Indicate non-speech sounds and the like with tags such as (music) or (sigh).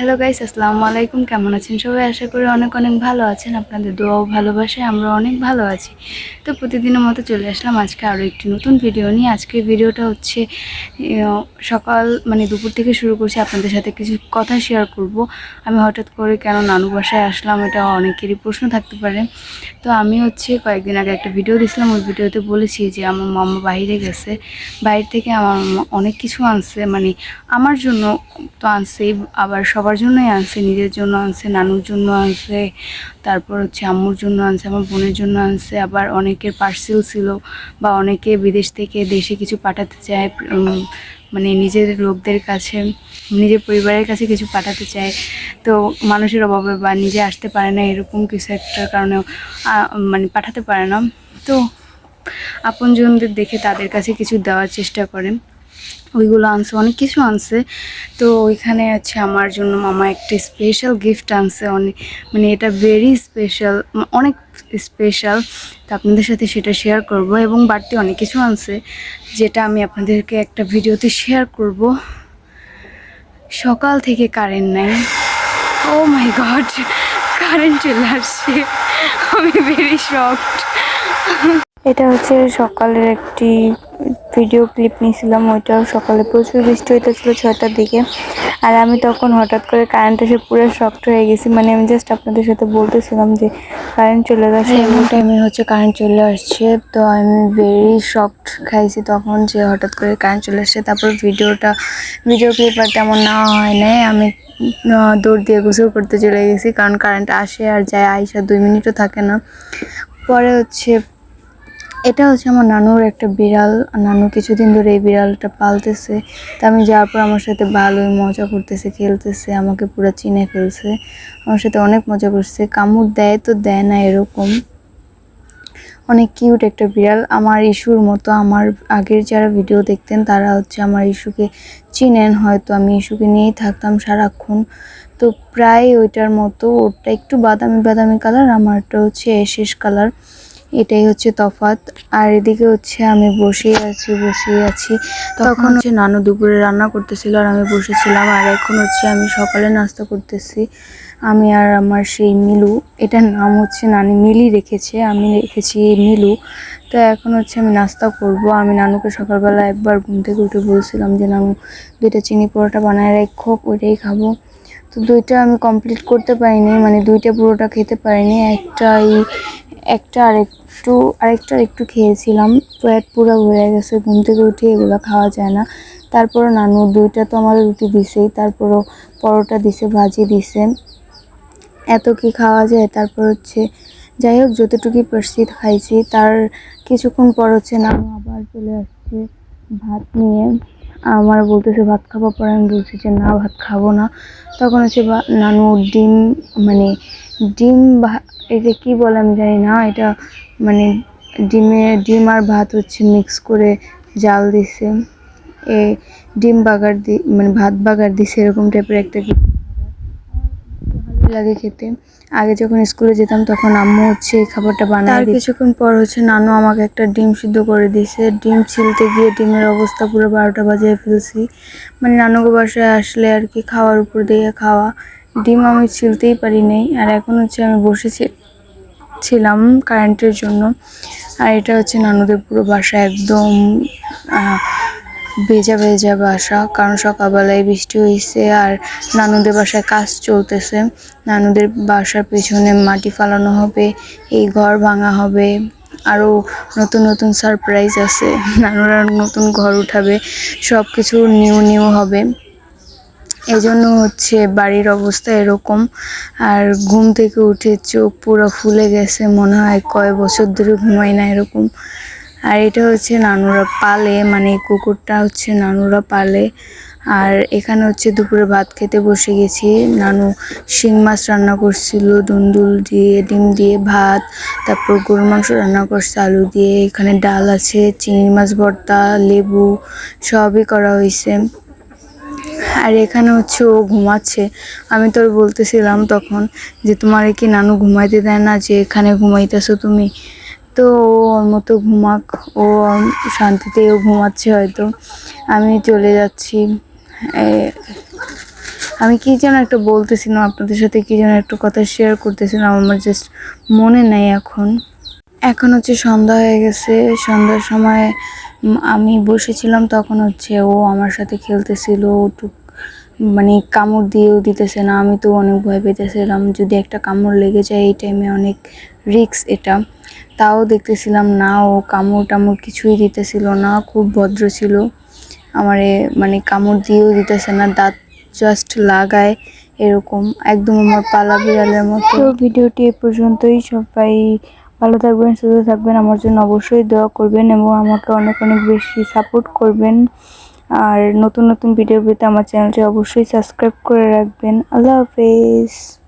Hello guys আসসালামু আলাইকুম। কেমন আছেন সবাই? আশা করি অনেক অনেক ভালো আছেন। আপনাদের দোয়াও ভালোবাসায় আমরা অনেক ভালো আছি। তো প্রতিদিনের মতো চলে আসলাম আজকে আরও একটি নতুন ভিডিও নিয়ে। আজকে ভিডিওটা হচ্ছে সকাল মানে দুপুর থেকে শুরু করছি। আপনাদের সাথে কিছু কথা শেয়ার করব। আমি হঠাৎ করে কেন নানু বাসায় আসলাম এটা অনেকেরই প্রশ্ন থাকতে পারে। তো আমি হচ্ছে কয়েকদিন আগে একটা ভিডিও দিয়েছিলাম ওই ভিডিওতে বলেছি যে আমার মামা বাইরে গেছে। বাইরে থেকে আমার অনেক কিছু আনছে। মানে আমার জন্য তো আনছেই, আবার সবার জন্যই আনছে, নিজের জন্য আনছে, নানুর জন্য আনছে, তারপর হচ্ছে আম্মুর জন্য আনছে, আমার বোনের জন্য আনছে, আবার অনেকের পার্সেল ছিল বা অনেকে বিদেশ থেকে দেশে কিছু পাঠাতে চায় মানে নিজের লোকদের কাছে, নিজের পরিবারের কাছে কিছু পাঠাতে চায়, তো মানুষের অভাবে বা নিজে আসতে পারে না এরকম কিছু একটার কারণে মানে পাঠাতে পারে না। তো আপনজনদের দেখে তাদের কাছে কিছু দেওয়ার চেষ্টা করেন। ওইগুলো আনছে, অনেক কিছু আনছে। তো ওইখানে আছে আমার জন্য মামা একটা স্পেশাল গিফট আনছে অনেক মানে এটা ভেরি স্পেশাল অনেক স্পেশাল তো আপনাদের সাথে সেটা শেয়ার করব এবং বাড়তি অনেক কিছু আনছে, যেটা আমি আপনাদেরকে একটা ভিডিওতে শেয়ার করব। সকাল থেকে কারেন্ট নাই। ও মাই গড কারেন্ট চলে আসছে। আমি ভেরি শকড এটা হচ্ছে সকালের একটি ভিডিও ক্লিপ নিয়েছিলাম, ওইটাও সকালে প্রচুর বৃষ্টি হইতেছিল ছয়টার দিকে। আর আমি তখন হঠাৎ করে কারেন্ট এসে পুরো শক্ট হয়ে গেছি। মানে আমি জাস্ট আপনাদের সাথে বলতেছিলাম যে কারেন্ট চলে গেছে এমন টাইমে হচ্ছে কারেন্ট চলে আসছে। তো আমি ভেরি শক্ট খাইছি তখন যে হঠাৎ করে কারেন্ট চলে আসছে। তারপর ভিডিওটা ভিডিও ক্লিপ আর তেমন নেওয়া হয় নাই। আমি দৌড় দিয়ে গোসল করতে চলে গেছি। কারণ কারেন্ট আসে আর যায়, আইসা দুই মিনিটও থাকে না। পরে হচ্ছে এটা হচ্ছে আমার নানুর একটা বিড়াল। নানু কিছুদিন ধরে এই বিড়ালটা পালতেছে। তা আমি যাওয়ার পর আমার সাথে ভালোই মজা করতেছে, খেলতেছে, আমাকে পুরো চিনে ফেলছে। আমার সাথে অনেক মজা করছে। কামড় দেয় তো দেয় না এরকম। অনেক কিউট একটা বিড়াল। আমার ইস্যুর মতো আমার আগের যারা ভিডিও দেখতেন, তারা হচ্ছে আমার ইস্যুকে চিনেন। হয়তো আমি ইস্যুকে নিয়েই থাকতাম সারাক্ষণ। তো প্রায় ওইটার মতো, ওরটা একটু বাদামি বাদামি কালার আমারটা হচ্ছে শেষ কালার এটাই হচ্ছে তফাৎ। আর এদিকে হচ্ছে আমি বসেই আছি বসেই আছি। তখন হচ্ছে নানু দুপুরে রান্না করতেছিল আর আমি বসেছিলাম। আর এখন হচ্ছে আমি সকালে নাস্তা করতেছি। আমি আর আমার সেই মিলু, এটার নাম হচ্ছে নানি মিলি রেখেছে, আমি রেখেছি মিলু। তো এখন হচ্ছে আমি নাস্তা করব। আমি নানুকে সকালবেলা একবার ঘুম থেকে উঠে বলছিলাম যে, নানু, দুইটা চিনি পরোটা বানায় রেখো, ওইটাই খাব। তো দুইটা আমি কমপ্লিট করতে পারিনি মানে দুইটা পুরোটা খেতে পারিনি। একটা এই একটা আর একটু আরেকটা একটু খেয়েছিলাম। পেট পুরো ভরে গেছে, ঘুম থেকে উঠে এগুলো খাওয়া যায় না। তারপর নানু, দুইটা তো আমাদের রুটি দিছেই, তারপরও পরোটা দিছে, ভাজি দিছে। এত কি খাওয়া যায়? তারপর হচ্ছে, যাই হোক, যতটুকুই পারছি খাইছি, তার কিছুক্ষণ পর হচ্ছে নানু আবার চলে আসছে ভাত নিয়ে। আমার বলতেছে, ভাত খাবার পরে আমি বলছি যে, না, ভাত খাব না। তখন হচ্ছে নানু ডিম মানে ডিম ভা- এটা কি বলে আমি জানি না এটা মানে ডিমে ডিম আর ভাত হচ্ছে মিক্স করে জাল দিছে। এ ডিম বাগার দি মানে ভাত বাগার দিছে এরকম টাইপের একটা লাগে খেতে। আগে যখন স্কুলে যেতাম তখন আম্মু হচ্ছে এই খাবারটা বানায় তার কিছুক্ষণ পর হচ্ছে নানু আমাকে একটা ডিম সিদ্ধ করে দিয়েছে ডিম ছিলতে গিয়ে ডিমের অবস্থা পুরো বারোটা বাজিয়ে ফেলছি। মানে নানুকে বাসায় আসলে আর কি খাওয়ার উপর দিয়ে খাওয়া। ডিম আমি ছিলতেই পারি নাই আর এখন হচ্ছে আমি বসেছি, ছিলাম কারেন্টের জন্য। আর এটা হচ্ছে নানুদের পুরো বাসা, একদম ভেজা ভেজা বাসা। কারণ সকালবেলায় বৃষ্টি হয়েছে আর নানুদের বাসায় কাজ চলতেছে। নানুদের বাসার পেছনে মাটি ফালানো হবে, এই ঘর ভাঙা হবে। আরও নতুন নতুন সারপ্রাইজ আছে। (laughs) নানুরা নতুন ঘর উঠাবে সব কিছু নিউ নিউ হবে। এজন্য হচ্ছে বাড়ির অবস্থা এরকম। আর ঘুম থেকে উঠে চোখ পুরো ফুলে গেছে, মনে হয় কয় বছর ধরে ঘুমাই না এরকম। আর এটা হচ্ছে নানুরা পালে মানে কুকুরটা হচ্ছে নানুরা পালে। আর এখানে হচ্ছে দুপুরে ভাত খেতে বসে গেছি। নানু শিং মাছ রান্না করছিল, দুন্দুল দিয়ে, ডিম দিয়ে, ভাত, তারপর গরুর মাংস রান্না করছে, আলু দিয়ে। এখানে ডাল আছে, চিংড়ি মাছ, ভর্তা, লেবু, সবই করা হয়েছে আর এখানে হচ্ছে ও ঘুমাচ্ছে। আমি তোর বলতেছিলাম তখন যে, তোমার কি নানু ঘুমাইতে দেয় না যে, এখানে ঘুমাইতেছো তুমি? তো ও ওর মতো ঘুমাক। ও শান্তিতে ও ঘুমাচ্ছে হয়তো। আমি চলে যাচ্ছি। আমি কি যেন একটা বলতেছিলাম আপনাদের সাথে, কি যেন একটা কথা শেয়ার করতেছিলাম, আমার জাস্ট মনে নেই এখন। এখন হচ্ছে সন্ধ্যা হয়ে গেছে। সন্ধ্যার সময় আমি বসেছিলাম, তখন হচ্ছে ও আমার সাথে খেলতেছিল, ও টুক মানে কামড় দিয়েও দিতেছে না, আমি তো অনেক ভয় পেতেছিলাম। যদি একটা কামড় লেগে যায় এই টাইমে অনেক রিক্স এটা। তাও দেখতেছিলাম না, ও কামড় টামড় কিছুই দিতেছিল না, খুব ভদ্র ছিল। আমারে মানে কামড় দিয়েও দিতেছে না, দাঁত জাস্ট লাগায় এরকম। একদম আমার পালা বিড়ালের মতো। ভিডিওটি এ পর্যন্তই, সবাই ভালো থাকবেন, সুস্থ থাকবেন। আমার জন্য অবশ্যই দোয়া করবেন এবং আমাকে অনেক অনেক বেশি সাপোর্ট করবেন। আর নতুন নতুন ভিডিও পেতে আমার চ্যানেলটি অবশ্যই সাবস্ক্রাইব করে রাখবেন। আল্লাহ হাফেজ।